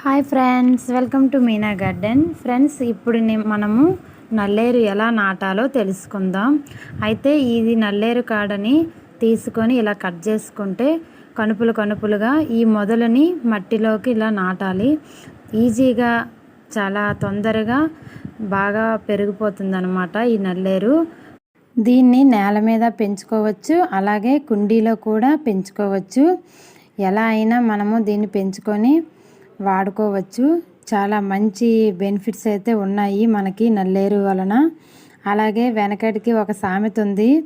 Hi friends welcome to Meena garden. Friends ఇప్పుడు మనము నల్లేరు ఎలా నాటాలో తెలుసుకుందాం. అయితే ఇది నల్లేరు కాడని తీసుకొని ఇలా కట్ చేసుకుంటే కనుపులు కనుపులుగా ఈ మొదలని మట్టిలోకి ఇలా నాటాలి. ఈజీగా చాలా తొందరగా బాగా పెరిగిపోతుందన్నమాట ఈ నల్లేరు. దీన్ని నేల మీద పెంచుకోవచ్చు అలాగే కుండీలో కూడా పెంచుకోవచ్చు. ఎలా అయినా మనము దీన్ని పెంచుకొని వాడుకోవచ్చు. చాలా మంచి బెనిఫిట్స్ అయితే ఉన్నాయి మనకి నల్లేరు వలన. అలాగే వెనకటికి ఒక సామెత ఉంది.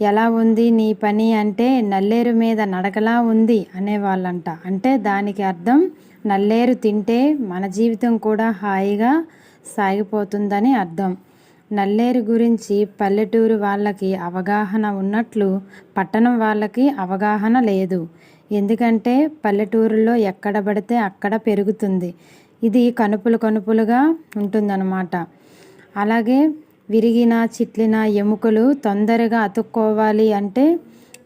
ఎలా ఉంది నీ పని అంటే నల్లేరు మీద నడకలా ఉంది అనేవాళ్ళంట అంటే దానికి అర్థం నల్లేరు తింటే మన జీవితం కూడా హాయిగా సాగిపోతుందని అర్థం. నల్లేరు గురించి పల్లెటూరు వాళ్ళకి అవగాహన ఉన్నట్లు పట్టణం వాళ్ళకి అవగాహన లేదు. ఎందుకంటే పల్లెటూరులో ఎక్కడ పడితే అక్కడ పెరుగుతుంది. ఇది కనుపులు కనుపులుగా ఉంటుందన్నమాట. అలాగే విరిగిన చిట్లిన ఎముకలు తొందరగా అతుక్కోవాలి అంటే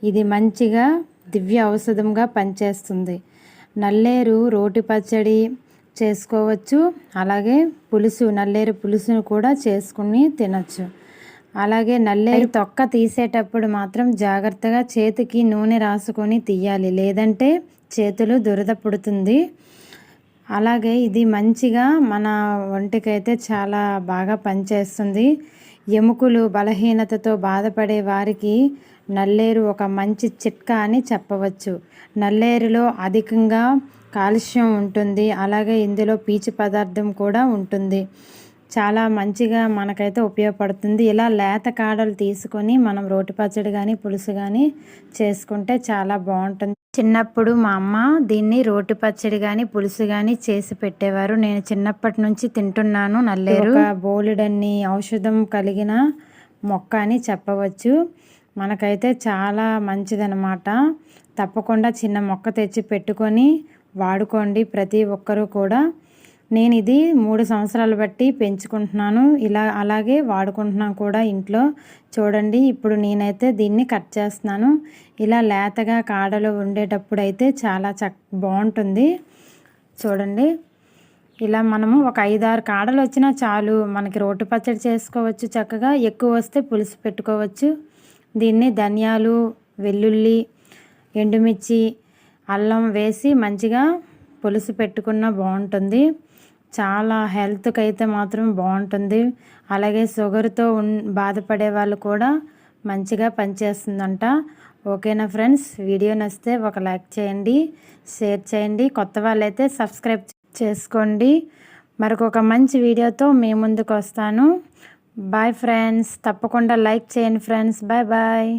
ఇది మంచిగా దివ్య ఔషధంగా పనిచేస్తుంది. నల్లేరు రోటి పచ్చడి చేసుకోవచ్చు. అలాగే పులుసు నల్లేరు పులుసును కూడా చేసుకుని తినచ్చు. అలాగే నల్లేరు తొక్క తీసేటప్పుడు మాత్రం జాగ్రత్తగా చేతికి నూనె రాసుకొని తీయాలి. లేదంటే చేతులు దురద పుడుతుంది. అలాగే ఇది మంచిగా మన ఒంటికైతే చాలా బాగా పనిచేస్తుంది. ఎముకలు బలహీనతతో బాధపడే వారికి నల్లేరు ఒక మంచి చిట్కా అని చెప్పవచ్చు. నల్లేరులో అధికంగా కాల్షియం ఉంటుంది. అలాగే ఇందులో పీచు పదార్థం కూడా ఉంటుంది. చాలా మంచిగా మనకైతే ఉపయోగపడుతుంది. ఇలా లేత కాడలు తీసుకొని మనం రోటి పచ్చడి కానీ పులుసు కానీ చేసుకుంటే చాలా బాగుంటుంది. చిన్నప్పుడు మా అమ్మ దీన్ని రోటి పచ్చడి కానీ పులుసు కానీ చేసి పెట్టేవారు. నేను చిన్నప్పటి నుంచి తింటున్నాను నల్లేరు. బోలెడన్ని ఔషధం కలిగిన మొక్క అని చెప్పవచ్చు. మనకైతే చాలా మంచిదనమాట తప్పకుండా చిన్న మొక్క తెచ్చి పెట్టుకొని వాడుకోండి. ప్రతి ఒక్కరూ కూడా నేను ఇది మూడు సంవత్సరాలు బట్టి పెంచుకుంటున్నాను. ఇలా అలాగే వాడుకుంటున్నాను కూడా ఇంట్లో. చూడండి ఇప్పుడు నేనైతే దీన్ని కట్ చేస్తున్నాను. ఇలా లేతగా కాడలు ఉండేటప్పుడు అయితే చాలా చక్ బాగుంటుంది. చూడండి ఇలా మనము ఒక ఐదారు కాడలు వచ్చినా చాలు. మనకి రోటి పచ్చడి చేసుకోవచ్చు చక్కగా. ఎక్కువ వస్తే పులుసు పెట్టుకోవచ్చు. దీన్ని ధనియాలు వెల్లుల్లి ఎండుమిర్చి అల్లం వేసి మంచిగా పులుసు పెట్టుకున్నా బాగుంటుంది. చాలా హెల్త్కి అయితే మాత్రం బాగుంటుంది. అలాగే షుగర్తో ఉన్ బాధపడే వాళ్ళు కూడా మంచిగా పనిచేస్తుందంట. ఓకేనా ఫ్రెండ్స్? వీడియో నచ్చితే ఒక లైక్ చేయండి షేర్ చేయండి. కొత్త వాళ్ళైతే సబ్స్క్రైబ్ చేసుకోండి. మరొక మంచి వీడియోతో మీ ముందుకు వస్తాను. Bye friends. తప్పకుండా లైక్ చేయండి ఫ్రెండ్స్. Bye bye.